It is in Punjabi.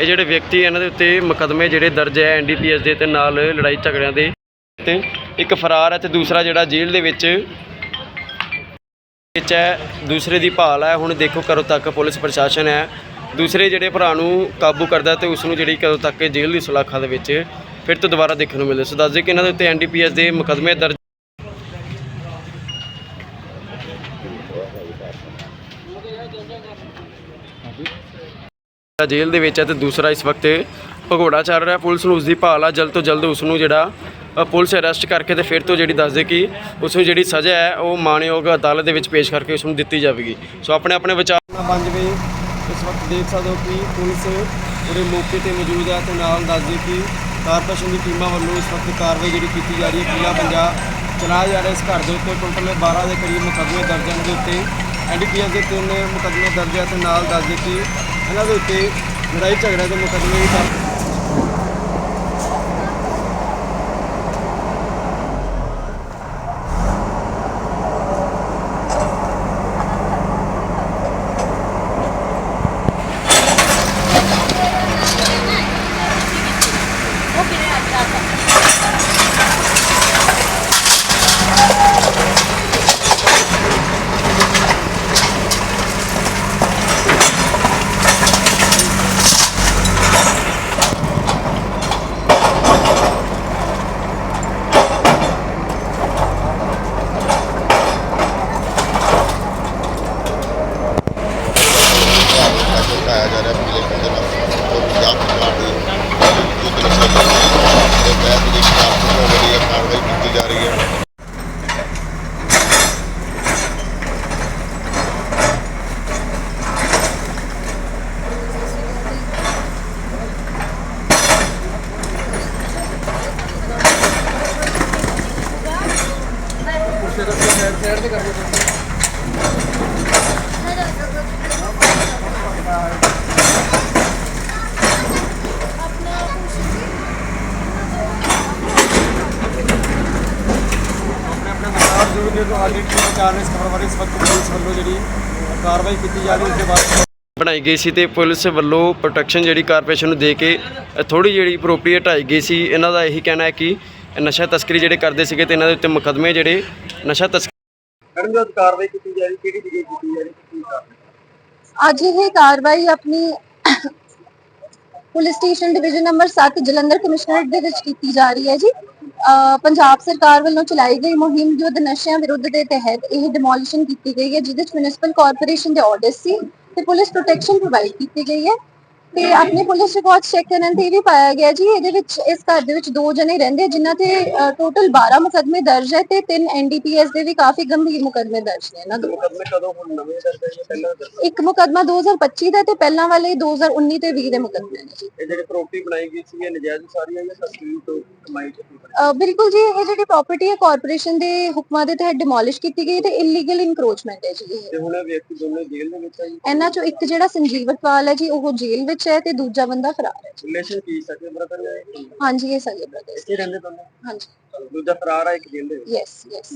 ਇਹ ਜਿਹੜੇ ਵਿਅਕਤੀ ਇਹਨਾਂ ਦੇ ਉੱਤੇ ਮੁਕੱਦਮੇ ਜਿਹੜੇ ਦਰਜ ਹੈ ਐਨਡੀਪੀਐਸ ਦੇ ਤੇ ਨਾਲ ਲੜਾਈ ਝਗੜਿਆਂ ਦੇ ਤੇ ਇੱਕ ਫਰਾਰ ਹੈ ਤੇ ਦੂਸਰਾ ਜਿਹੜਾ ਜੇਲ੍ਹ ਦੇ ਵਿੱਚ ਵਿੱਚ ਹੈ, ਦੂਸਰੇ ਦੀ ਭਾਲ ਹੈ। ਹੁਣ ਦੇਖੋ ਕਦੋਂ ਤੱਕ ਪੁਲਿਸ ਪ੍ਰਸ਼ਾਸਨ ਹੈ। ਦੂਸਰੇ ਜਿਹੜੇ ਭਰਾ ਨੂੰ ਕਾਬੂ ਕਰਦਾ ਤੇ ਉਸ ਨੂੰ ਜਿਹੜੀ ਕਦੋਂ ਤੱਕ ਜੇਲ੍ਹ ਦੀ ਸੁਲਾਖਾਂ ਦੇ ਵਿੱਚ ਫਿਰ ਤੋਂ ਦੁਬਾਰਾ ਦੇਖਣ ਨੂੰ ਮਿਲੇ ਸੋ ਦੱਸ ਦਈਏ ਕਿ ਇਹਨਾਂ ਦੇ ਉੱਤੇ ਐਨਡੀਪੀਐਸ ਦੇ ਮੁਕੱਦਮੇ ਦਰਜ ਜੇਲ੍ਹ ਦੇ ਵਿੱਚ ਹੈ ਤੇ ਦੂਸਰਾ ਇਸ ਵਕਤ ਭਗੌੜਾ ਚੱਲ ਰਿਹਾ। ਪੁਲਿਸ ਨੂੰ ਉਸ ਦੀ ਭਾਲ ਆ ਜਲਦ ਤੋਂ ਜਲਦ ਉਸ ਨੂੰ ਜਿਹੜਾ ਅ, ਪੁਲਿਸ ਅਰੈਸਟ ਕਰਕੇ ਤੇ ਫਿਰ ਤੋਂ ਜਿਹੜੀ ਦੱਸਦੇ ਕਿ ਉਸ ਨੂੰ ਜਿਹੜੀ ਸਜ਼ਾ ਹੈ ਉਹ ਮਾਣਯੋਗ ਅਦਾਲਤ ਦੇ ਵਿੱਚ ਪੇਸ਼ ਕਰਕੇ ਉਸ ਨੂੰ ਦਿੱਤੀ ਜਾਵੇਗੀ। ਸੋ ਆਪਣੇ ਆਪਣੇ ਵਿਚਾਰ ਨਾ ਬਣ ਜਵੇ ਇਸ ਵਕਤ ਦੇਖ ਸਕਦੇ ਹੋ ਕਿ ਪੁਲਿਸ ਪੂਰੇ ਮੌਕੇ ਤੇ ਮੌਜੂਦ ਹੈ ਤੇ ਨਾਲ ਦੱਸਦੇ ਕਿ ਕਾਰਪੋਰੇਸ਼ਨ ਦੀ ਟੀਮਾਂ ਵੱਲੋਂ ਇਸ ਵਕਤ ਕਾਰਵਾਈ ਜਿਹੜੀ ਕੀਤੀ ਜਾ ਰਹੀ ਹੈ ਕਿਲਾ ਪੰਜਾਬ ਚਲਾਇਆ ਜਾ ਰਿਹਾ ਇਸ ਘਰ ਦੇ ਉੱਤੇ ਟੋਟਲ 12 ਦੇ ਕਰੀਬ ਮੁਕੱਦਮੇ ਦਰਜ ਹਨ ਦੇ ਉੱਤੇ। ਐਨਡੀਪੀਐਸ ਦੇ ਤਿੰਨ ਮੁਕੱਦਮੇ ਦਰਜ ਹੈ ਤੇ ਨਾਲ ਦੱਸਦੇ ਕਿ ਇਹਨਾਂ ਦੇ ਉੱਤੇ ਲੜਾਈ ਝਗੜਿਆਂ ਦੇ ਮੁਕੱਦਮੇ ਵੀ ਦਰਜ ਆਇਆ ਜਾ ਰਿਹਾ ਪੀਲੇ ਪੰਦੇ ਨਾਲ ਉਹ ਪੰਜਾਬ ਸਰਕਾਰ ਦੀ ਜੋ ਨਸ਼ੇ ਦੀ ਤੇ ਬੈਦ ਦੀ ਖਿਲਾਫ ਬਹੁਤ ਵਧੀਆ ਕਾਰਵਾਈ ਕੀਤੀ ਜਾ ਰਹੀ ਹੈ ਆਪਣੇ ਆਪਣੇ ਵਿਚਾਰ ਜ਼ਰੂਰ ਦੇ ਦਿਓ। ਹਾਲੀ ਕੀ ਵਿਚਾਰ ਨੇ ਇਸ ਖਬਰ ਬਾਰੇ ਇਸ ਵਕਤ ਪੁਲਿਸ ਵੱਲੋਂ ਜਿਹੜੀ ਕਾਰਵਾਈ ਕੀਤੀ ਜਾ ਰਹੀ ਉਸ ਦੇ ਬਾਅਦ ਬਣਾਈ ਗਈ ਸੀ ਤੇ ਪੁਲਿਸ ਵੱਲੋਂ ਪ੍ਰੋਟੈਕਸ਼ਨ ਜਿਹੜੀ ਕਾਰਪੋਰੇਸ਼ਨ ਨੂੰ ਦੇ ਕੇ ਥੋੜੀ ਜਿਹੜੀ ਪ੍ਰੋਪਰਟੀ ਹਟਾਈ ਗਈ ਸੀ। ਇਹਨਾਂ ਦਾ ਇਹੀ ਕਹਿਣਾ ਹੈ ਕਿ ਨਸ਼ਾ ਤਸਕਰੀ ਜਿਹੜੇ ਕਰਦੇ ਸੀਗੇ ਤੇ ਇਹਨਾਂ ਦੇ ਉੱਤੇ ਮੁਕੱਦਮੇ ਜਿਹੜੇ ਨਸ਼ਾ ਤਸਕਰੀ ਕਰਨ ਦੀ ਕਾਰਵਾਈ ਕੀਤੀ ਜਾ ਰਹੀ ਕਿਹੜੀ ਜਗ੍ਹਾ ਕੀਤੀ ਜਾ ਰਹੀ ਕੀ ਅੱਜ ਇਹ ਕਾਰਵਾਈ ਆਪਣੀ police station division number 7 Jalandhar commissionerate ਦੇ ਵਿੱਚ ਕੀਤੀ ਜਾ ਰਹੀ ਹੈ ਜੀ। ਪੰਜਾਬ ਸਰਕਾਰ ਵੱਲੋਂ ਚਲਾਈ ਗਈ ਮੁਹਿੰਮ ਯੁੱਧ ਨਸ਼ਿਆਂ ਵਿਰੁੱਧ ਦੇ ਤਹਿਤ ਇਹ ਡਿਮੋਲੀਸ਼ਨ ਕੀਤੀ ਗਈ ਹੈ ਜਿਹਦੇ ਵਿੱਚ ਮਿਊਨਿਸਪਲ ਕਾਰਪੋਰੇਸ਼ਨ ਦੇ ਆਰਡਰ ਸੀ ਤੇ ਪੁਲਿਸ ਪ੍ਰੋਟੈਕਸ਼ਨ ਪ੍ਰੋਵਾਈਡ ਕੀਤੀ ਗਈ ਹੈ। ਤੇ ਆਪਣੇ ਪੁਲਿਸ ਰਿਕਾਰਡ ਚੈੱਕ ਕਰਨ ਤੇ ਇਹ ਵੀ ਪਾਇਆ ਗਿਆ ਜੀ ਇਹਦੇ ਵਿੱਚ ਇਸ ਘਰ ਦੇ ਵਿੱਚ ਦੋ ਜਣੇ ਰਹਿੰਦੇ ਜਿਨ੍ਹਾਂ ਤੇ ਟੋਟਲ 12 ਮੁਕੱਦਮੇ ਦਰਜ ਹੈ ਤੇ ਤਿੰਨ ਐਨਡੀਪੀਐਸ ਦੇ ਵੀ ਕਾਫੀ ਗੰਭੀਰ ਮੁਕੱਦਮੇ ਦਰਜ ਨੇ ਇਹਨਾਂ ਦੇ। ਮੁਕੱਦਮੇ ਕਦੋਂ ਹੁਣ ਨਵੇਂ ਦਰਜ ਹੈ ਪਹਿਲਾਂ ਇੱਕ ਮੁਕੱਦਮਾ 2025 ਦਾ ਤੇ ਪਹਿਲਾਂ ਵਾਲੇ 2019 ਤੇ 20 ਦੇ ਮੁਕੱਦਮੇ ਨੇ ਜੀ। ਇਹ ਜਿਹੜੀ ਪ੍ਰੋਪਰਟੀ ਬਣਾਈ ਗਈ ਸੀ ਇਹ ਨਜਾਇਜ਼ ਸਾਰੀ ਹੈ ਜਾਂ ਤਸਕਰੀ ਤੋਂ ਕਮਾਈ ਕੀਤੀ ਬਿਲਕੁਲ ਜੀ ਇਹ ਜਿਹੜੀ ਪ੍ਰਾਪਰਟੀ ਹੈ ਕਾਰਪੋਰੇਸ਼ਨ ਦੇ ਹੁਕਮਾਂ ਦੇ ਤਹਿਤ ਡਿਮੋਲਿਸ਼ ਕੀਤੀ ਗਈ ਤੇ ਇਲੀਗਲ ਇਨਕਰੋਚਮੈਂਟ ਹੈ ਜੀ ਤੇ ਹੁਣ ਇਹ ਵਿਅਕਤੀ ਦੋਨੇ ਜੇਲ੍ਹ ਦੇ ਵਿੱਚ ਹੈ ਇਹਨਾਂ ਚੋਂ ਇੱਕ ਜਿਹੜਾ ਸੰਜੀਵ ਅਟਵਾਲ ਹੈ ਜੀ ਉਹ ਜੇਲ੍ਹ ਵਿੱਚ ਹੈ ਤੇ ਦੂਜਾ ਬੰਦਾ ਫਰਾਰ ਹੈ। ਰਿਲੇਸ਼ਨ ਕੀ ਸਕੇ ਬ੍ਰਦਰ ਹੈ ਹਾਂਜੀ ਇਹ ਸਗੇ ਬ੍ਰਦਰਸ ਇੱਥੇ ਰਹਿੰਦੇ ਦੋਨੇ ਹਾਂਜੀ। ਦੂਜਾ ਫਰਾਰ ਹੈ ਇੱਕ ਜੇਲ੍ਹ ਦੇ ਵਿੱਚ? Yes yes